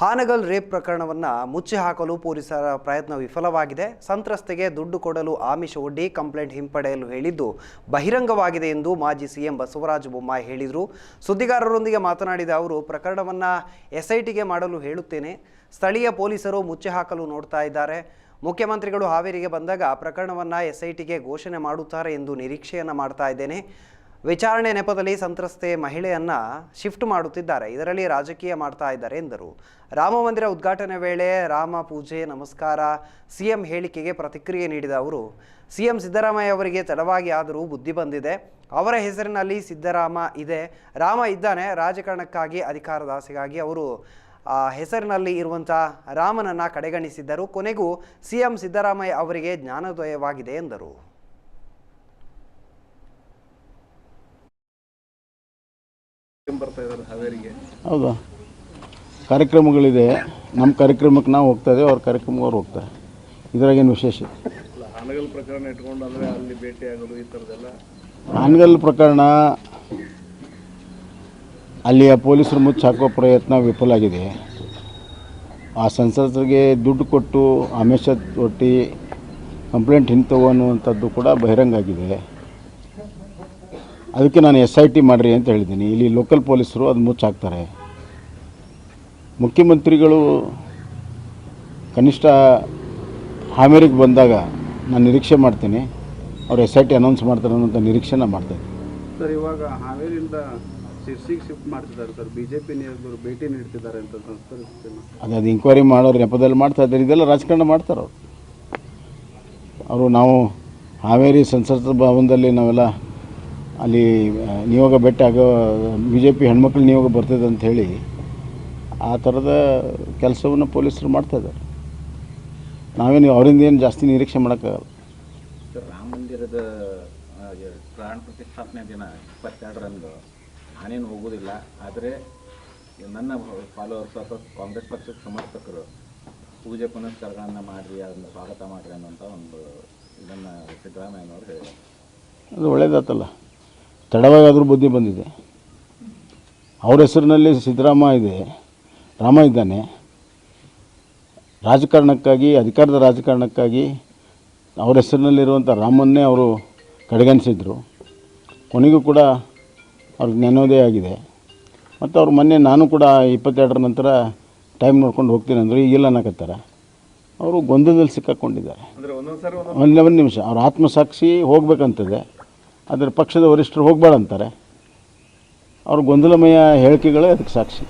Hangal rape ಪ್ರಕರಣವನ್ನು ಮುಚ್ಚಿ ಹಾಕಲು ಪೊಲೀಸರ ಪ್ರಯತ್ನ ವಿಫಲವಾಗಿದೆ. ಸಂತ್ರಸ್ತೆಗೆ ದುಡ್ಡು ಕೊಡಲು ಆಮಿಷ ಒಡ್ಡಿ ಕಂಪ್ಲೇಂಟ್ ಹಿಂಪಡೆಯಲು ಹೇಳಿದ್ದು ಬಹಿರಂಗವಾಗಿದೆ ಎಂದು ಮಾಜಿ ಸಿಎಂ ಬಸವರಾಜ ಬೊಮ್ಮಾಯಿ ಹೇಳಿದರು. ಸುದ್ದಿಗಾರರೊಂದಿಗೆ ಮಾತನಾಡಿದ ಅವರು, ಪ್ರಕರಣವನ್ನು ಎಸ್ಐಟಿಗೆ ಮಾಡಲು ಹೇಳುತ್ತೇನೆ. ಸ್ಥಳೀಯ ಪೊಲೀಸರು ಮುಚ್ಚಿ ಹಾಕಲು ನೋಡ್ತಾ ಇದ್ದಾರೆ. ಮುಖ್ಯಮಂತ್ರಿಗಳು ಹಾವೇರಿಗೆ ಬಂದಾಗ ಪ್ರಕರಣವನ್ನು ಎಸ್ಐಟಿಗೆ ಘೋಷಣೆ ಮಾಡುತ್ತಾರೆ ಎಂದು ನಿರೀಕ್ಷೆಯನ್ನು ಮಾಡ್ತಾ ಇದ್ದೇನೆ. ವಿಚಾರಣೆ ನೆಪದಲ್ಲಿ ಸಂತ್ರಸ್ತೆ ಮಹಿಳೆಯನ್ನು ಶಿಫ್ಟ್ ಮಾಡುತ್ತಿದ್ದಾರೆ. ಇದರಲ್ಲಿ ರಾಜಕೀಯ ಮಾಡ್ತಾ ಇದ್ದಾರೆ ಎಂದರು. ರಾಮ ಮಂದಿರ ಉದ್ಘಾಟನೆ ವೇಳೆ ರಾಮ ಪೂಜೆ, ನಮಸ್ಕಾರ, ಸಿಎಂ ಹೇಳಿಕೆಗೆ ಪ್ರತಿಕ್ರಿಯೆ ನೀಡಿದ ಅವರು, ಸಿಎಂ ಸಿದ್ದರಾಮಯ್ಯ ಅವರಿಗೆ ತಡವಾಗಿ ಆದರೂ ಬುದ್ಧಿ ಬಂದಿದೆ. ಅವರ ಹೆಸರಿನಲ್ಲಿ ಸಿದ್ದರಾಮ ಇದೆ. ರಾಮ ಇದ್ದಾನೆ, ರಾಜಕಾರಣಕ್ಕಾಗಿ, ಅಧಿಕಾರದ ಆಸೆಗಾಗಿ ಅವರು, ಆ, ಹೆಸರಿನಲ್ಲಿ ಇರುವಂಥ ರಾಮನನ್ನ ಕಡೆಗಣಿಸಿದ್ದರು. ಕೊನೆಗೂ ಸಿಎಂ ಸಿದ್ದರಾಮಯ್ಯ ಅವರಿಗೆ ಜ್ಞಾನೋದಯವಾಗಿದೆ ಎಂದರು ಬರ್ತಾ ಇದ್ದಾರೆ ಹಾವೇರಿಗೆ ಹೌದಾ? ಕಾರ್ಯಕ್ರಮಗಳಿದೆ. ನಮ್ಮ ಕಾರ್ಯಕ್ರಮಕ್ಕೆ ನಾವು ಹೋಗ್ತಾ ಇದ್ದೇವೆ ಅವ್ರ ಕಾರ್ಯಕ್ರಮಕ್ಕೆ ಅವ್ರು ಹೋಗ್ತಾರೆ. ಇದ್ರಾಗೇನು ವಿಶೇಷ? ಹಾನಗಲ್ ಪ್ರಕರಣ ಇಟ್ಕೊಂಡು ಅಂದರೆ ಅಲ್ಲಿ ಭೇಟಿಯಾಗಲು ಈ ಥರದ್ದೆಲ್ಲ. ಹಾನಗಲ್ ಪ್ರಕರಣ ಅಲ್ಲಿಯ ಪೊಲೀಸರು ಮುಚ್ಚಾಕೋ ಪ್ರಯತ್ನ ವಿಫಲ ಆಗಿದೆ. ಆ ಸಂಸದರಿಗೆ ದುಡ್ಡು ಕೊಟ್ಟು ಆಮಿಷ ಒಟ್ಟಿ ಕಂಪ್ಲೇಂಟ್ ಹಿಂತವು ಅನ್ನುವಂಥದ್ದು ಕೂಡ ಬಹಿರಂಗ ಆಗಿದೆ ಅದಕ್ಕೆ ನಾನು ಎಸ್ ಐ ಟಿ ಮಾಡಿರಿ ಅಂತ ಹೇಳಿದ್ದೀನಿ. ಇಲ್ಲಿ ಲೋಕಲ್ ಪೊಲೀಸರು ಅದು ಮುಚ್ಚಾಕ್ತಾರೆ. ಮುಖ್ಯಮಂತ್ರಿಗಳು ಕನಿಷ್ಠ ಹಾವೇರಿಗೆ ಬಂದಾಗ ನಾನು ನಿರೀಕ್ಷೆ ಮಾಡ್ತೀನಿ. ಅವ್ರು ಎಸ್ ಐ ಟಿ ಅನೌನ್ಸ್ ಮಾಡ್ತಾರೆ ಅನ್ನೋಂಥ ನಿರೀಕ್ಷೆನ ಇದ್ದೀನಿ. ಸರ್ ಇವಾಗ ಹಾವೇರಿಯಿಂದ ಶಿರ್ಸಿಗೆ ಶಿಫ್ಟ್ ಮಾಡ್ತಿದ್ದಾರೆ ಸರ್. ಬಿ ಜೆ ಪಿ ನಾಯಕರು ಭೇಟಿ ನೀಡ್ತಿದ್ದಾರೆ ಅಂತ ಅದು ಅದು ಇಂಕ್ವೈರಿ ಮಾಡೋರು ನೆಪದಲ್ಲಿ ಮಾಡ್ತಾ ಇದ್ದಾರೆ. ಇದೆಲ್ಲ ರಾಜಕಾರಣ ಮಾಡ್ತಾರೆ ಅವರು. ಅವರು ನಾವು ಹಾವೇರಿ ಸಂಸತ್ ಭವನದಲ್ಲಿ ನಾವೆಲ್ಲ ಅಲ್ಲಿ ನಿಯೋಗ ಭೇಟಿ ಆಗೋ ಬಿ ಜೆ ಪಿ ಹೆಣ್ಮಕ್ಳು ನಿಯೋಗ ಬರ್ತದೆ ಅಂತ ಹೇಳಿ ಆ ಥರದ ಕೆಲಸವನ್ನು ಪೊಲೀಸರು ಮಾಡ್ತಾ ಇದ್ದಾರೆ. ನಾವೇನು ಅವರಿಂದ ಏನು ಜಾಸ್ತಿ ನಿರೀಕ್ಷೆ ಮಾಡೋಕ್ಕಾಗಲ್ಲ. ರಾಮ ಮಂದಿರದ ಪ್ರಾಣ ಪ್ರತಿಷ್ಠಾಪನೆ ದಿನ ಇಪ್ಪತ್ತೆರಡರಂದು ನಾನೇನು ಹೋಗೋದಿಲ್ಲ ಆದರೆ ನನ್ನ ಫಾಲೋವರ್ಸ್ ಅಥವಾ ಕಾಂಗ್ರೆಸ್ ಪಕ್ಷದ ಸಮರ್ಥಕರು ಪೂಜೆ ಪುನಸ್ಕಾರಗಳನ್ನು ಮಾಡಿರಿ ಅದನ್ನು ಸ್ವಾಗತ ಮಾಡಿರಿ ಅನ್ನೋಂಥ ಒಂದು ಇದನ್ನು ಸಿದ್ದರಾಮಯ್ಯನವರು ಹೇಳಿದರು. ಅದು ಒಳ್ಳೇದಾತಲ್ಲ. ತಡವಾಗಾದರೂ ಬುದ್ಧಿ ಬಂದಿದೆ. ಅವ್ರ ಹೆಸರಿನಲ್ಲಿ ಸಿದ್ದರಾಮ ಇದೆ ರಾಮ ಇದ್ದಾನೆ. ರಾಜಕಾರಣಕ್ಕಾಗಿ ಅಧಿಕಾರದ ರಾಜಕಾರಣಕ್ಕಾಗಿ ಅವ್ರ ಹೆಸರಿನಲ್ಲಿರುವಂಥ ರಾಮನ್ನೇ ಅವರು ಕಡೆಗಣಿಸಿದ್ರು. ಕೊನೆಗೂ ಕೂಡ ಅವ್ರ ಜ್ಞಾನೋದಯ ಆಗಿದೆ. ಮತ್ತು ಅವ್ರು ಮೊನ್ನೆ ನಾನು ಕೂಡ ಇಪ್ಪತ್ತೆರಡರ ನಂತರ ಟೈಮ್ ನೋಡ್ಕೊಂಡು ಹೋಗ್ತೀನಿ ಅಂದರು ಈಗಿಲ್ಲ ಅನ್ನಕತ್ತಾರೆ. ಅವರು ಗೊಂದಲದಲ್ಲಿ ಸಿಕ್ಕಾಕ್ಕೊಂಡಿದ್ದಾರೆ ಅಂದರೆ ಒಂದು ನಿಮಿಷ ಅವ್ರ ಆತ್ಮಸಾಕ್ಷಿ ಹೋಗ್ಬೇಕಂತದೆ. ಆದರೆ ಪಕ್ಷದ ವರಿಷ್ಠರು ಹೋಗಬೇಡ ಅಂತಾರೆ ಅವ್ರ ಗೊಂದಲಮಯ ಹೇಳಿಕೆಗಳೇ ಅದಕ್ಕೆ ಸಾಕ್ಷಿ.